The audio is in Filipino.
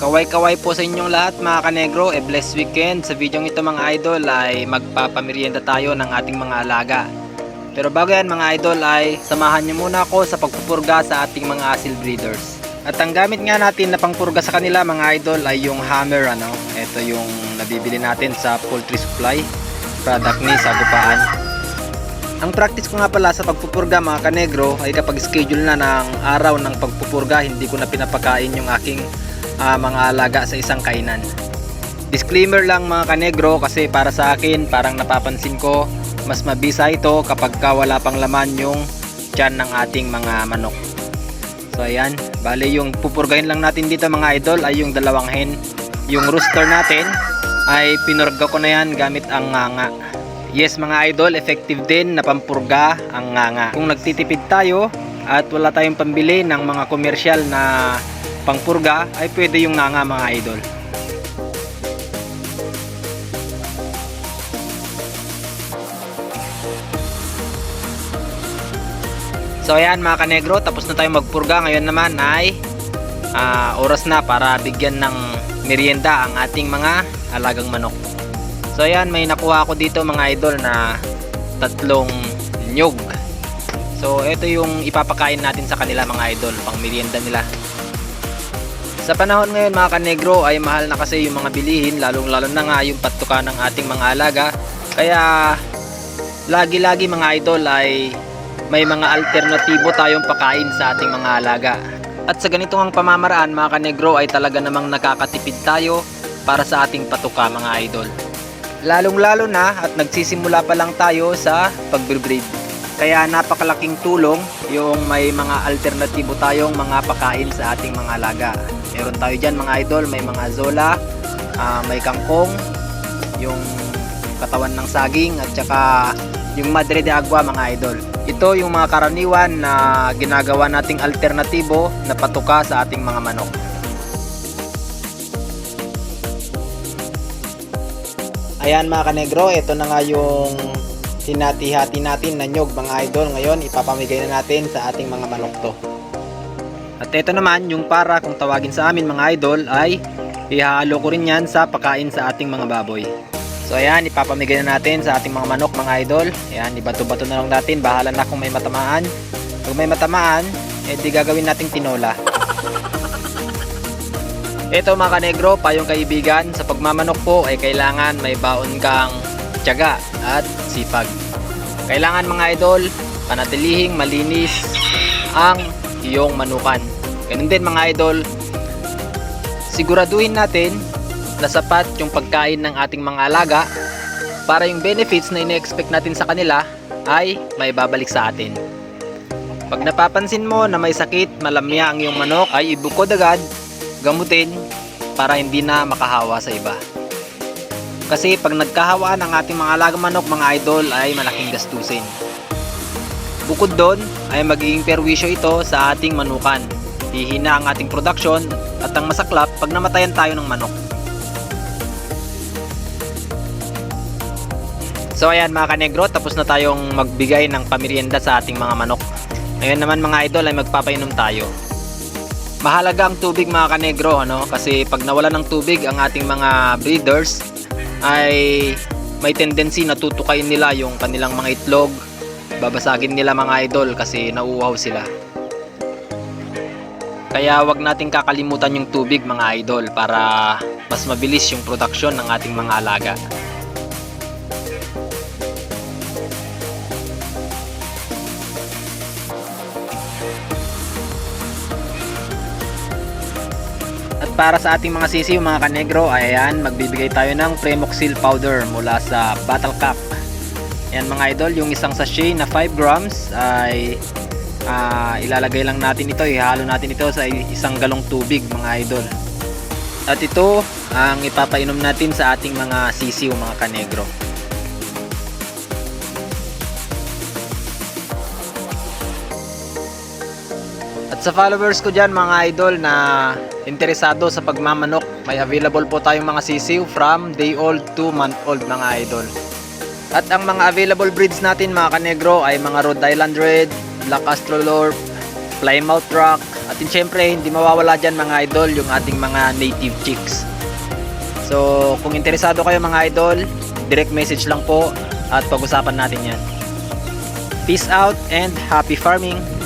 Kaway-kaway po sa inyong lahat mga kanegro, e blessed weekend. Sa video ito mga idol ay magpapamerienda tayo ng ating mga alaga. Pero bago yan mga idol ay samahan niyo muna ako sa pagpupurga sa ating mga asil breeders. At ang gamit nga natin na pangpurga sa kanila mga idol ay yung hammer ano. Ito yung nabibili natin sa poultry supply product ni Sagupaan. Ang practice ko nga pala sa pagpupurga mga kanegro ay kapag schedule na ng araw ng pagpupurga hindi ko na pinapakain yung aking ah, mga alaga sa isang kainan. Disclaimer lang mga kanegro kasi para sa akin parang napapansin ko mas mabisa ito kapag ka wala pang laman yung tiyan ng ating mga manok. So ayan, bali yung pupurgahin lang natin dito mga idol ay yung dalawang hen. Yung rooster natin ay pinurga ko na yan gamit ang nganga. Yes mga idol, effective din na pampurga ang nganga. Kung nagtitipid tayo at wala tayong pambili ng mga komersyal na pangpurga ay pwede yung nganga mga idol. So ayan mga kanegro, tapos na tayo magpurga. Ngayon naman ay ah, oras na para bigyan ng merienda ang ating mga alagang manok. So ayan, may nakuha ako dito mga idol na tatlong nyug. So ito yung ipapakain natin sa kanila mga idol, pang merienda nila. Sa panahon ngayon mga kanegro ay mahal na kasi yung mga bilihin, lalong lalo na nga yung patuka ng ating mga alaga. Kaya lagi-lagi mga idol ay may mga alternatibo tayong pakain sa ating mga alaga. At sa ganitong ang pamamaraan mga kanegro ay talaga namang nakakatipid tayo para sa ating patuka mga idol. Lalong lalo na at nagsisimula pa lang tayo sa pagbreed. Kaya napakalaking tulong yung may mga alternatibo tayong mga pakain sa ating mga alaga. Meron tayo dyan mga idol, may mga zola, ah, may kangkong, yung katawan ng saging at saka yung madre de agua mga idol. Ito yung mga karaniwan na ginagawa nating alternatibo na patuka sa ating mga manok. Ayan mga kanegro, ito na nga yung hinati-hati natin na nyog mga idol. Ngayon ipapamigay na natin sa ating mga manok to. At ito naman yung para kung tawagin sa amin mga idol ay ihahalo ko rin yan sa pakain sa ating mga baboy. So ayan, ipapamigay na natin sa ating mga manok mga idol. Ayan, ibato-bato na lang natin. Bahala na kung may matamaan. Kung may matamaan, eh di gagawin nating tinola. Ito mga kanegro, payong kaibigan, sa pagmamanok po ay kailangan may baon kang tiyaga at sipag. Kailangan mga idol, panatilihing malinis ang iyong manukan. Ganun din mga idol, siguraduhin natin na sapat yung pagkain ng ating mga alaga para yung benefits na ine-expect natin sa kanila ay may babalik sa atin. Pag napapansin mo na may sakit, malamya ang iyong manok ay ibukod agad gamutin para hindi na makahawa sa iba. Kasi pag nagkahawaan ang ating mga alagang manok mga idol ay malaking gastusin. Bukod doon ay magiging perwisyo ito sa ating manukan. Hihina ang ating production at ang masaklap pag namatayan tayo ng manok. So ayan mga kanegro, tapos na tayong magbigay ng pamirienda sa ating mga manok. Ngayon naman mga idol ay magpapainom tayo. Mahalaga ang tubig mga kanegro ano kasi pag nawala ng tubig ang ating mga breeders ay may tendency na tutukayin nila yung kanilang mga itlog. Babasagin nila mga idol kasi nauuhaw sila. Kaya wag nating kakalimutan yung tubig mga idol para mas mabilis yung production ng ating mga alaga para sa ating mga sisiw mga kanegro, ayan, magbibigay tayo ng Premoxil powder mula sa Battle Cap. Ayan mga idol, yung isang sachet na 5 grams ay ah, ilalagay lang natin ito, ihalo natin ito sa isang galong tubig mga idol. At ito ang ipapainom natin sa ating mga sisiw mga kanegro. At sa followers ko dyan mga idol na interesado sa pagmamanok, may available po tayong mga sisiw from day old to month old mga idol. At ang mga available breeds natin mga kanegro ay mga Rhode Island Red, Black Astrolorp, Plymouth Rock, At yun, syempre, hindi mawawala dyan mga idol yung ating mga native chicks. So, kung interesado kayo mga idol, direct message lang po at pag-usapan natin yan. Peace out and happy farming!